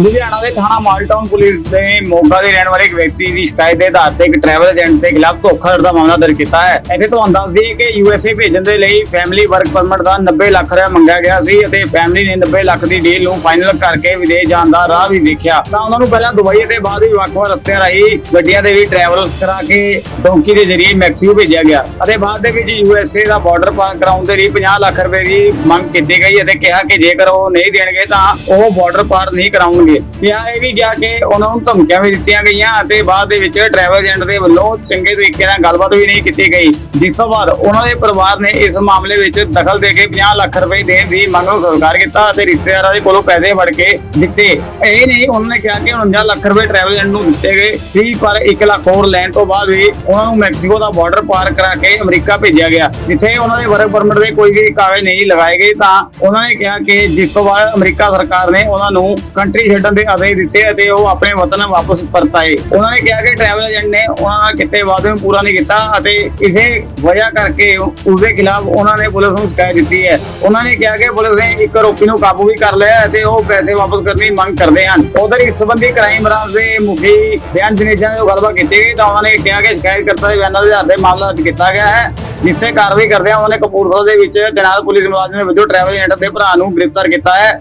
ਲੁਧਿਆਣਾ ਦੇ ਥਾਣਾ ਮਾਲਟਾਊਨ ਪੁਲਿਸ ਨੇ ਮੋਗਾ ਦੇ ਰਹਿਣ ਵਾਲੇ ਇੱਕ ਵਿਅਕਤੀ ਦੀ ਸ਼ਿਕਾਇਤ ਦੇ ਆਧਾਰ ਤੇ ਇੱਕ ਟਰੈਵਲ ਏਜੰਟ ਦੇ ਖਿਲਾਫ ਧੋਖਾਧੜੀ ਦਾ ਮਾਮਲਾ ਦਰਜ ਕੀਤਾ ਹੈ। ਇੱਥੇ ਤੁਹਾਨੂੰ ਦੱਸ ਦਈਏ ਕਿ ਯੂਐਸਏ ਭੇਜਣ ਦੇ ਲਈ ਫੈਮਿਲੀ ਵਰਕ ਪਰਮਿਟ ਦਾ 90 ਲੱਖ ਰੁਪਏ ਮੰਗਿਆ ਗਿਆ ਸੀ ਅਤੇ ਫੈਮਿਲੀ ਨੇ 90 ਲੱਖ ਦੀ ਡੀਲ ਨੂੰ ਫਾਈਨਲ ਕਰਕੇ ਵਿਦੇਸ਼ ਜਾਣ ਦਾ ਰਾਹ ਵੀ ਦੇਖਿਆ ਤਾਂ ਉਹਨਾਂ ਨੂੰ ਪਹਿਲਾਂ ਦੁਬਈ ਅਤੇ ਬਾਅਦ ਵੀ ਵੱਖ-ਵੱਖ ਰਸਤਿਆਂ ਰਾਹੀਂ ਗੱਡੀਆਂ ਦੇ ਵੀ ਟਰੈਵਲ ਕਰਾ ਕੇ ਡੋਂਕੀ ਦੇ ਜ਼ਰੀਏ ਮੈਕਸੀਕੋ ਭੇਜਿਆ ਗਿਆ ਅਤੇ ਬਾਅਦ ਦੇ ਵਿੱਚ ਯੂਐਸਏ ਦਾ ਬਾਰਡਰ ਪਾਰ ਕਰਾਉਣ ਦੇ ਲਈ 50 ਲੱਖ ਰੁਪਏ ਦੀ ਮੰਗ ਕੀਤੀ ਗਈ ਅਤੇ ਕਿਹਾ ਕਿ ਜੇਕਰ ਉਹ ਨਹੀਂ ਦੇਣਗੇ ਤਾਂ ਉਹ ਬਾਰਡਰ ਪਾਰ ਨਹੀਂ ਕਰਾਉਣਗੇ। ਕਿਹਾ ਇਹ ਵੀ ਗਿਆ ਕਿ ਉਹਨਾਂ ਨੂੰ ਧਮਕੀਆਂ ਵੀ ਦਿੱਤੀਆਂ ਗਈਆਂ ਅਤੇ ਬਾਅਦ ਦੇ ਵਿੱਚ ਟਰੈਵਲ ਏਜੰਟ ਦੇ ਵੱਲੋਂ ਚੰਗੇ ਤਰੀਕੇ ਨਾਲ ਗੱਲਬਾਤ ਵੀ ਨਹੀਂ ਕੀਤੀ ਗਈ। ਜਿਸ ਤੋਂ ਬਾਅਦ ਉਹਨਾਂ ਦੇ ਪਰਿਵਾਰ ਨੇ ਇਸ ਮਾਮਲੇ ਵਿੱਚ ਦਖਲ ਦੇ ਕੇ 50 ਲੱਖ ਰੁਪਏ ਦੇਣ ਦੀ ਮੰਗ ਨੂੰ ਸਵੀਕਾਰ ਕੀਤਾ ਅਤੇ ਰਿਸ਼ਤੇਦਾਰਾਂ ਦੇ ਕੋਲੋਂ ਪੈਸੇ ਫੜ ਕੇ ਦਿੱਤੇ। ਇਹ ਨਹੀਂ, ਉਹਨਾਂ ਨੇ ਕਿਹਾ ਕਿ 49 ਲੱਖ ਰੁਪਏ ਟਰੈਵਲ ਏਜੰਟ ਨੂੰ ਦਿੱਤੇ ਗਏ ਸੀ, ਪਰ 1 ਲੱਖ ਹੋਰ ਲੈਣ ਤੋਂ ਬਾਅਦ ਵੀ ਉਹਨਾਂ ਨੂੰ ਮੈਕਸੀਕੋ ਦਾ ਬਾਰਡਰ ਪਾਰ ਕਰਾ ਕੇ ਅਮਰੀਕਾ ਭੇਜਿਆ ਗਿਆ। ਜਿੱਥੇ ਉਹਨਾਂ ਦੇ ਵਰਕ ਪਰਮਿਟ ਦੇ ਕੋਈ ਵੀ ਕਾਗਜ਼ ਨਹੀਂ ਲਗਾਏ ਗਏ, ਤਾਂ ਉਹਨਾਂ ਨੇ ਕਿਹਾ ਕਿ ਜਿਸ ਤੋਂ ਬਾਅਦ ਅਮਰੀਕਾ ਸਰਕਾਰ ਨੇ ਉਹਨਾਂ ਨੂੰ ਕੰਟਰੀ ਛੱਡਣ ਦੇ ਆਦੇਸ਼ ਦਿੱਤੇ ਅਤੇ ਉਹ ਆਪਣੇ ਵਤਨ ਵਾਪਸ ਪਰਤ ਆਏ ਉਹਨਾਂ ਨੇ ਕਿਹਾ ਕਿ ਟਰੈਵਲ ਏਜੰਟ ਨੇ ਉਹਨਾਂ ਨਾਲ ਕੀਤੇ ਵਾਅਦੇ ਨੂੰ ਪੂਰਾ ਨਹੀਂ ਕੀਤਾ ਅਤੇ ਇਸੇ ਵਜ੍ਹਾ ਕਰਕੇ ਉਸ ਦੇ ਖਿਲਾਫ ਉਹਨਾਂ ਨੇ ਪੁਲਿਸ ਨੂੰ ਸ਼ਿਕਾਇਤ ਦਿੱਤੀ ਹੈ। ਉਹਨਾਂ ਨੇ ਕਿਹਾ ਕਿ ਪੁਲਿਸ ਨੇ ਇੱਕ ਆਰੋਪੀ ਨੂੰ ਕਾਬੂ ਵੀ ਕਰ ਲਿਆ ਅਤੇ ਉਹ ਪੈਸੇ ਵਾਪਸ ਕਰਨ ਦੀ ਮੰਗ ਕਰਦੇ ਹਨ। ਉਧਰ ਇਸ ਸੰਬੰਧੀ ਕ੍ਰਾਈਮ ਬ੍ਰਾਂਚ ਦੇ ਮੁਖੀ ਬਿਆਨ ਜਨੇਜਾ ਨੇ ਗੱਲਬਾਤ ਕੀਤੀ ਗਈ ਤਾਂ ਉਹਨਾਂ ਨੇ ਕਿਹਾ ਕਿ ਸ਼ਿਕਾਇਤਕਰਤਾ ਦੇ ਬਿਆਨਾਂ ਦੇ ਆਧਾਰ ਤੇ ਮਾਮਲਾ ਦਰਜ ਕੀਤਾ ਗਿਆ ਹੈ, ਜਿੱਥੇ ਕਾਰਵਾਈ ਕਰਦਿਆਂ ਉਹਨਾਂ ਕਪੂਰਥਲਾ ਦੇ ਵਿੱਚ ਤੈਨਾਤ ਪੁਲਿਸ ਮੁਲਾਜ਼ਮ ਵਜੋਂ ਟਰੈਵਲ ਏਜੰਟ ਦੇ ਭਰਾ ਨੂੰ ਗ੍ਰਿਫਤਾਰ ਕੀਤਾ ਹੈ।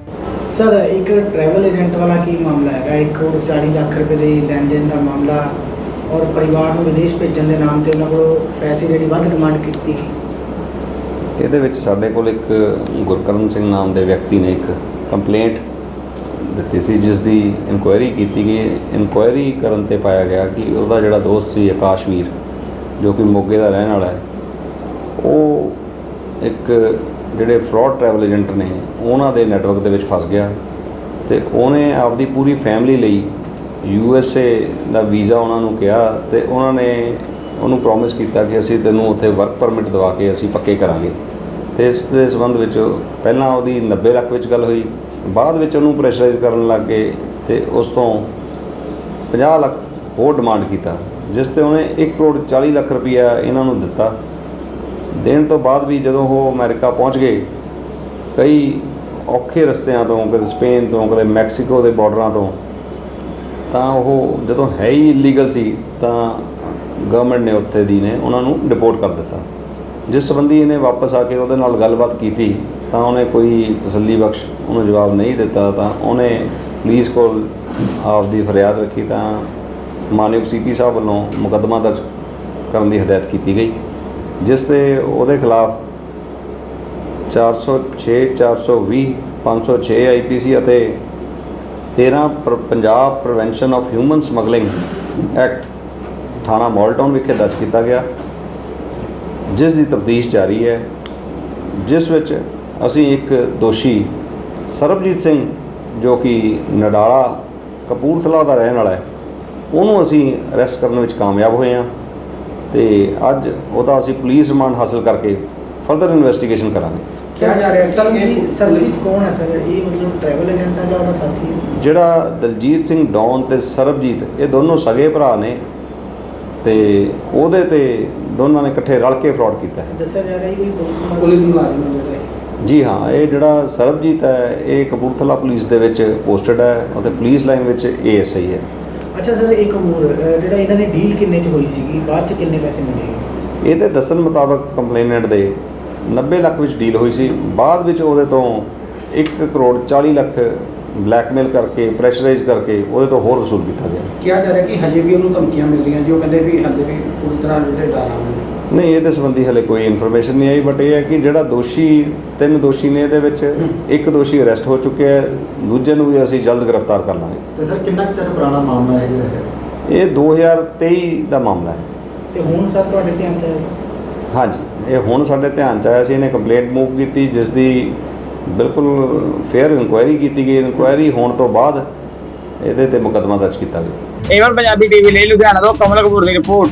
ਸਰ, ਇੱਕ ਟਰੈਵਲ ਏਜੰਟ ਵਾਲਾ ਕੀ ਮਾਮਲਾ ਹੈਗਾ? ਇੱਕ ਕਰੋੜ 40 ਲੱਖ ਰੁਪਏ ਦੇ ਲੈਣ ਦੇਣ ਦਾ ਮਾਮਲਾ ਔਰ ਪਰਿਵਾਰ ਨੂੰ ਵਿਦੇਸ਼ ਭੇਜਣ ਦੇ ਨਾਮ ਤੇ ਉਹਨਾਂ ਕੋਲ ਪੈਸੇ ਜਿਹੜੀ ਵੱਧ ਡਿਮਾਂਡ ਕੀਤੀ ਇਹਦੇ ਵਿੱਚ ਸਾਡੇ ਕੋਲ ਇੱਕ ਗੁਰਕਰਨ ਸਿੰਘ ਨਾਮ ਦੇ ਵਿਅਕਤੀ ਨੇ ਇੱਕ ਕੰਪਲੇਂਟ ਦਿੱਤੀ ਸੀ, ਜਿਸ ਦੀ ਇਨਕੁਆਇਰੀ ਕੀਤੀ ਗਈ। ਇਨਕੁਆਇਰੀ ਕਰਨ ਤੇ ਪਾਇਆ ਗਿਆ ਕਿ ਉਹਦਾ ਜਿਹੜਾ ਦੋਸਤ ਸੀ ਆਕਾਸ਼ਵੀਰ, ਜੋ ਕਿ ਮੋਗੇ ਦਾ ਰਹਿਣ ਵਾਲਾ ਹੈ, ਉਹ ਇੱਕ ਜਿਹੜੇ ਫਰਾਡ ਟਰੈਵਲ ਏਜੰਟ ਨੇ, ਉਹਨਾਂ ਦੇ ਨੈਟਵਰਕ ਦੇ ਵਿੱਚ ਫਸ ਗਿਆ ਤੇ ਉਹਨੇ ਆਪਦੀ ਪੂਰੀ ਫੈਮਿਲੀ ਲਈ ਯੂ ਐਸ ਏ ਦਾ ਵੀਜ਼ਾ ਉਹਨਾਂ ਨੂੰ ਕਿਹਾ ਤੇ ਉਹਨਾਂ ਨੇ ਉਹਨੂੰ ਪ੍ਰੋਮਿਸ ਕੀਤਾ ਕਿ ਅਸੀਂ ਤੈਨੂੰ ਉੱਥੇ ਵਰਕ ਪਰਮਿਟ ਦਵਾ ਕੇ ਅਸੀਂ ਪੱਕੇ ਕਰਾਂਗੇ। ਤੇ ਇਸ ਦੇ ਸੰਬੰਧ ਵਿੱਚ ਪਹਿਲਾਂ ਉਹਦੀ 90 ਲੱਖ ਵਿੱਚ ਗੱਲ ਹੋਈ, ਬਾਅਦ ਵਿੱਚ ਉਹਨੂੰ ਪ੍ਰੈਸ਼ਰਾਈਜ਼ ਕਰਨ ਲੱਗ ਗਏ ਤੇ ਉਸ ਤੋਂ 50 ਲੱਖ ਹੋਰ ਡਿਮਾਂਡ ਕੀਤਾ, ਜਿਸ ਤੇ ਉਹਨੇ 1 ਕਰੋੜ 40 ਲੱਖ ਰੁਪਈਆ ਇਹਨਾਂ ਨੂੰ ਦਿੱਤਾ। ਦੇਣ ਤੋਂ ਬਾਅਦ ਵੀ ਜਦੋਂ ਉਹ ਅਮਰੀਕਾ ਪਹੁੰਚ ਗਏ, ਕਈ ਔਖੇ ਰਸਤਿਆਂ ਤੋਂ, ਕਦੇ ਸਪੇਨ ਤੋਂ, ਕਦੇ ਮੈਕਸੀਕੋ ਦੇ ਬਾਰਡਰਾਂ ਤੋਂ, ਤਾਂ ਉਹ ਜਦੋਂ ਹੈ ਹੀ ਇਲੀਗਲ ਸੀ, ਤਾਂ ਗਵਰਨਮੈਂਟ ਨੇ ਉੱਥੇ ਦੀ ਨੇ ਉਹਨਾਂ ਨੂੰ ਡਿਪੋਰਟ ਕਰ ਦਿੱਤਾ। ਜਿਸ ਸੰਬੰਧੀ ਇਹਨੇ ਵਾਪਸ ਆ ਕੇ ਉਹਦੇ ਨਾਲ ਗੱਲਬਾਤ ਕੀਤੀ, ਤਾਂ ਉਹਨੇ ਕੋਈ ਤਸੱਲੀ ਬਖਸ਼ ਉਹਨੂੰ ਜਵਾਬ ਨਹੀਂ ਦਿੱਤਾ, ਤਾਂ ਉਹਨੇ ਪੁਲਿਸ ਕੋਲ ਆਪਦੀ ਫਰਿਆਦ ਰੱਖੀ, ਤਾਂ ਮਾਨਯੋਗ ਸੀਪੀ ਸਾਹਿਬ ਵੱਲੋਂ ਮੁਕੱਦਮਾ ਦਰਜ ਕਰਨ ਦੀ ਹਦਾਇਤ ਕੀਤੀ ਗਈ। ਜਿਸ ਤੇ ਉਹਦੇ ਖਿਲਾਫ 406 420 506 ਆਈਪੀਸੀ ਅਤੇ 13 Punjab prevention of human smuggling act ਥਾਣਾ ਮਾਲਟਾਊਨ ਵਿਖੇ ਦਰਜ ਕੀਤਾ ਗਿਆ, ਜਿਸ ਦੀ ਤਫਤੀਸ਼ ਜਾਰੀ ਹੈ, ਜਿਸ ਵਿੱਚ ਅਸੀਂ ਇੱਕ ਦੋਸ਼ੀ ਸਰਬਜੀਤ ਸਿੰਘ ਜੋ ਕਿ ਨਡਾਲਾ ਕਪੂਰਥਲਾ ਦਾ ਰਹਿਣ ਵਾਲਾ ਹੈ, ਉਹਨੂੰ ਅਸੀਂ ਅਰੈਸਟ ਕਰਨ ਵਿੱਚ ਕਾਮਯਾਬ ਹੋਏ ਹਾਂ। ਤੇ ਅੱਜ ਉਹਦਾ ਅਸੀਂ ਪੁਲਿਸ ਰਿਮਾਂਡ ਹਾਸਲ ਕਰਕੇ ਫਰਦਰ ਇਨਵੈਸਟੀਗੇਸ਼ਨ ਕਰਾਂਗੇ। ਕਿਹਾ ਜਾ ਰਿਹਾ? ਸਰਬਜੀਤ ਸਰਬਜੀਤ ਕੌਣ ਹੈ ਸਰ? ਇਹ ਮਤਲਬ ਟਰੈਵਲ ਏਜੰਟ ਹੈ ਜਾਂ ਉਹਦਾ ਸਾਥੀ ਹੈ? ਜਿਹੜਾ ਦਲਜੀਤ ਸਿੰਘ ਡੌਨ ਤੇ ਸਰਬਜੀਤ ਇਹ ਦੋਨੋਂ ਸਗੇ ਭਰਾ ਨੇ ਤੇ ਉਹਦੇ ਤੇ ਦੋਨਾਂ ਨੇ ਇਕੱਠੇ ਰਲ ਕੇ ਫਰਾਡ ਕੀਤਾ ਹੈ। ਦੱਸਿਆ ਜਾ ਰਿਹਾ ਹੈ ਕਿ ਪੁਲਿਸ ਮੁਲਾਜ਼ਮ ਹੈ। ਜਿਹੜਾ ਇਹ। ਜੀ ਹਾਂ ਇਹ ਜਿਹੜਾ ਸਰਬਜੀਤ ਹੈ ਇਹ ਕਪੂਰਥਲਾ ਪੁਲਿਸ ਦੇ ਵਿੱਚ ਪੋਸਟਡ ਹੈ ਅਤੇ ਪੁਲਿਸ ਲਾਈਨ ਵਿੱਚ ਏਐਸਆਈ ਹੈ। ਅੱਛਾ ਸਰ ਇੱਕ ਹੋਰ ਜਿਹੜਾ ਇਹਨਾਂ ਦੀ ਡੀਲ ਕਿੰਨੇ ਚ ਹੋਈ ਸੀਗੀ? ਬਾਅਦ ਚ ਕਿੰਨੇ ਪੈਸੇ ਮਿਲੇ? ਇਹਦੇ ਦੱਸਣ ਮੁਤਾਬਕ ਕੰਪਲੇਨੈਂਟ ਦੇ 90 ਲੱਖ ਵਿੱਚ ਡੀਲ ਹੋਈ ਸੀ। ਬਾਅਦ ਵਿੱਚ ਉਹਦੇ ਤੋਂ 1 ਕਰੋੜ 40 ਲੱਖ ਬਲੈਕਮੇਲ ਕਰਕੇ ਪ੍ਰੈਸ਼ਰਾਈਜ਼ ਕਰਕੇ ਉਹਦੇ ਤੋਂ ਹੋਰ ਵਸੂਲ ਕੀਤਾ ਗਿਆ। ਕਿਹਾ ਜਾ ਰਿਹਾ ਕਿ ਹਜੇ ਵੀ ਉਹਨੂੰ ਧਮਕੀਆਂ ਮਿਲ ਰਹੀਆਂ ਜੋ ਕਹਿੰਦੇ ਵੀ ਹਜੇ ਵੀ ਪੂਰੀ ਤਰ੍ਹਾਂ ਜਿਹੜੇ ਡਾਰਾ ਨਹੀਂ ਇਹਦੇ ਸੰਬੰਧੀ ਹਲੇ ਕੋਈ ਇਨਫੋਰਮੇਸ਼ਨ ਨਹੀਂ ਆਈ ਬਟ ਇਹ ਹੈ ਕਿ ਜਿਹੜਾ ਦੋਸ਼ੀ ਤਿੰਨ ਦੋਸ਼ੀ ਨੇ ਇਹਦੇ ਵਿੱਚ ਇੱਕ ਦੋਸ਼ੀ ਅਰੈਸਟ ਹੋ ਚੁੱਕਿਆ ਹੈ ਦੂਜੇ ਨੂੰ ਵੀ ਅਸੀਂ ਜਲਦ ਗ੍ਰਿਫਤਾਰ ਕਰ ਲਾਂਗੇ। ਤੇ ਸਰ ਕਿੰਨਾ ਕੁ ਚਿਰ ਪੁਰਾਣਾ ਮਾਮਲਾ ਹੈ ਜਿਹੜਾ ਹੈ? ਇਹ 2023 ਦਾ ਮਾਮਲਾ ਹੈ। ਤੇ ਹੁਣ ਸਰ ਤੁਹਾਡੇ ਧਿਆਨ ਚ ਆਇਆ? ਹਾਂਜੀ ਇਹ ਹੁਣ ਸਾਡੇ ਧਿਆਨ ਚ ਆਇਆ ਸੀ ਇਹਨੇ ਕੰਪਲੇਂਟ ਮੂਵ ਕੀਤੀ ਜਿਸ ਦੀ ਬਿਲਕੁਲ ਫੇਅਰ ਇਨਕੁਆਇਰੀ ਕੀਤੀ ਗਈ। ਇਨਕੁਆਇਰੀ ਹੋਣ ਤੋਂ ਬਾਅਦ ਇਹਦੇ ਤੇ ਮੁਕੱਦਮਾ ਦਰਜ ਕੀਤਾ ਗਿਆ। ਏਵਨ ਪੰਜਾਬੀ ਟੀਵੀ ਲਈ ਲੁਧਿਆਣਾ ਤੋਂ ਕਮਲ ਕਪੂਰ ਦੀ ਰਿਪੋਰਟ